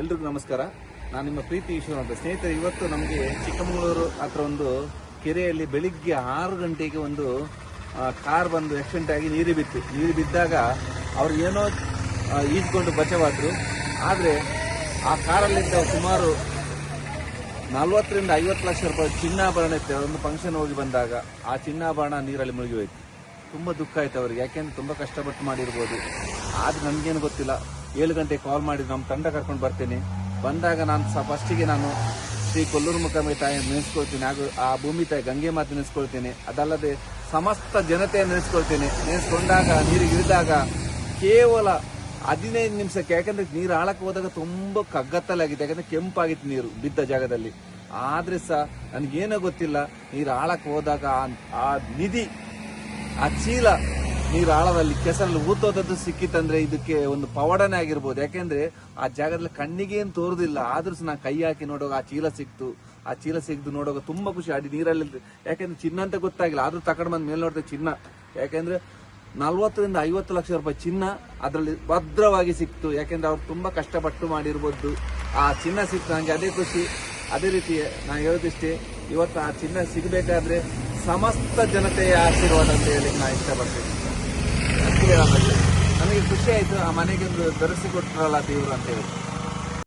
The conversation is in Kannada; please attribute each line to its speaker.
Speaker 1: ಎಲ್ರಿಗೂ ನಮಸ್ಕಾರ. ನಾನು ನಿಮ್ಮ ಪ್ರೀತಿ ಈಶ್ವರ ಸ್ನೇಹಿತರೆ, ಇವತ್ತು ನಮಗೆ ಚಿಕ್ಕಮಗಳೂರು ಹತ್ರ ಒಂದು ಕೆರೆಯಲ್ಲಿ ಬೆಳಿಗ್ಗೆ ಆರು ಗಂಟೆಗೆ ಒಂದು ಕಾರ್ ಬಂದು ಆಕ್ಸಿಡೆಂಟ್ ಆಗಿ ನೀರು ಬಿತ್ತು. ನೀರು ಬಿದ್ದಾಗ ಅವ್ರು ಏನೋ ಈಜ್ಕೊಂಡು ಬಚಾವಾದರು. ಆದರೆ ಆ ಕಾರಲ್ಲಿದ್ದ ಸುಮಾರು ನಲ್ವತ್ತರಿಂದ ಐವತ್ತು ಲಕ್ಷ ರೂಪಾಯಿ ಚಿನ್ನಾಭರಣ ಇತ್ತು. ಒಂದು ಫಂಕ್ಷನ್ ಹೋಗಿ ಬಂದಾಗ ಆ ಚಿನ್ನಾಭರಣ ನೀರಲ್ಲಿ ಮುಳುಗಿ ಹೋಯ್ತು. ತುಂಬ ದುಃಖ ಆಯ್ತು ಅವರಿಗೆ. ಯಾಕೆಂದ್ರೆ ತುಂಬ ಕಷ್ಟಪಟ್ಟು ಮಾಡಿರ್ಬೋದು. ಆದರೆ ನನಗೇನು ಗೊತ್ತಿಲ್ಲ. ಏಳು ಗಂಟೆಗೆ ಕಾಲ್ ಮಾಡಿ ನಮ್ಮ ತಂಡ ಕರ್ಕೊಂಡು ಬರ್ತೀನಿ. ಬಂದಾಗ ನಾನು ಸಹ ಫಸ್ಟಿಗೆ ನಾನು ಶ್ರೀ ಕೊಲ್ಲೂರು ಮುಖಮಿ ತಾಯಿ ನೆನೆಸ್ಕೊಳ್ತೀನಿ. ಹಾಗೂ ಆ ಭೂಮಿ ತಾಯಿ ಗಂಗೆ ಮಾತೆ ನೆನೆಸ್ಕೊಳ್ತೀನಿ. ಅದಲ್ಲದೆ ಸಮಸ್ತ ಜನತೆಯನ್ನು ನೆನೆಸ್ಕೊಳ್ತೀನಿ. ನೆನೆಸ್ಕೊಂಡಾಗ, ನೀರಿಗೆ ಇಳಿದಾಗ ಕೇವಲ ಹದಿನೈದು ನಿಮಿಷಕ್ಕೆ, ಯಾಕಂದ್ರೆ ನೀರು ಆಳಕ್ಕೆ ಹೋದಾಗ ತುಂಬ ಕಗ್ಗತ್ತಲಾಗಿದೆ. ಯಾಕಂದ್ರೆ ಕೆಂಪಾಗಿತ್ತು ನೀರು ಬಿದ್ದ ಜಾಗದಲ್ಲಿ. ಆದ್ರೆ ಸಹ ನನಗೇನೋ ಗೊತ್ತಿಲ್ಲ, ನೀರು ಆಳಕ್ಕೆ ಹೋದಾಗ ಆ- ಆ ನಿಧಿ, ಆ ಚೀಲ ನೀರು ಆಳದಲ್ಲಿ ಕೆಸರಲ್ಲಿ ಊತೋದದ್ದು ಸಿಕ್ಕಿತ್ತಂದ್ರೆ ಇದಕ್ಕೆ ಒಂದು ಪವಾಡನೇ ಆಗಿರ್ಬೋದು. ಯಾಕೆಂದ್ರೆ ಆ ಜಾಗದಲ್ಲಿ ಕಣ್ಣಿಗೆ ಏನು ತೋರುದಿಲ್ಲ. ಆದ್ರೂ ನಾ ಕೈ ಹಾಕಿ ನೋಡುವಾಗ ಆ ಚೀಲ ಸಿಕ್ತು. ಆ ಚೀಲ ಸಿಗ್ದು ನೋಡುವಾಗ ತುಂಬಾ ಖುಷಿ. ಅಡಿ ನೀರಲ್ಲಿ ಯಾಕೆಂದ್ರೆ ಚಿನ್ನ ಅಂತ ಗೊತ್ತಾಗಿಲ್ಲ. ಆದ್ರೂ ತಕೊಂಡು ಬಂದ ಮೇಲೆ ನೋಡಿದ್ರೆ ಚಿನ್ನ. ಯಾಕೆಂದ್ರೆ ನಲ್ವತ್ತರಿಂದ ಐವತ್ತು ಲಕ್ಷ ರೂಪಾಯಿ ಚಿನ್ನ ಅದರಲ್ಲಿ ಭದ್ರವಾಗಿ ಸಿಕ್ತು. ಯಾಕೆಂದ್ರೆ ಅವ್ರು ತುಂಬಾ ಕಷ್ಟಪಟ್ಟು ಮಾಡಿರ್ಬೋದು. ಆ ಚಿನ್ನ ಸಿಕ್ತು. ನನಗೆ ಅದೇ ಖುಷಿ. ಅದೇ ರೀತಿ ನಾನು ಹೇಳೋದಿಷ್ಟೇ, ಇವತ್ತು ಆ ಚಿನ್ನ ಸಿಗಬೇಕಾದ್ರೆ ಸಮಸ್ತ ಜನತೆಯ ಆಶೀರ್ವಾದ ಅಂತ ಹೇಳಿ ನಾನು ಇಷ್ಟಪಡ್ತೀನಿ. ಹೇಳೋದು. ನನಗೆ ಖುಷಿ ಆಯ್ತು ಆ ಮನೆಗೆ ಒಂದು ಧರಿಸಿ ಕೊಟ್ಟರಲ್ಲ ದೇವರು ಅಂತ ಹೇಳಿ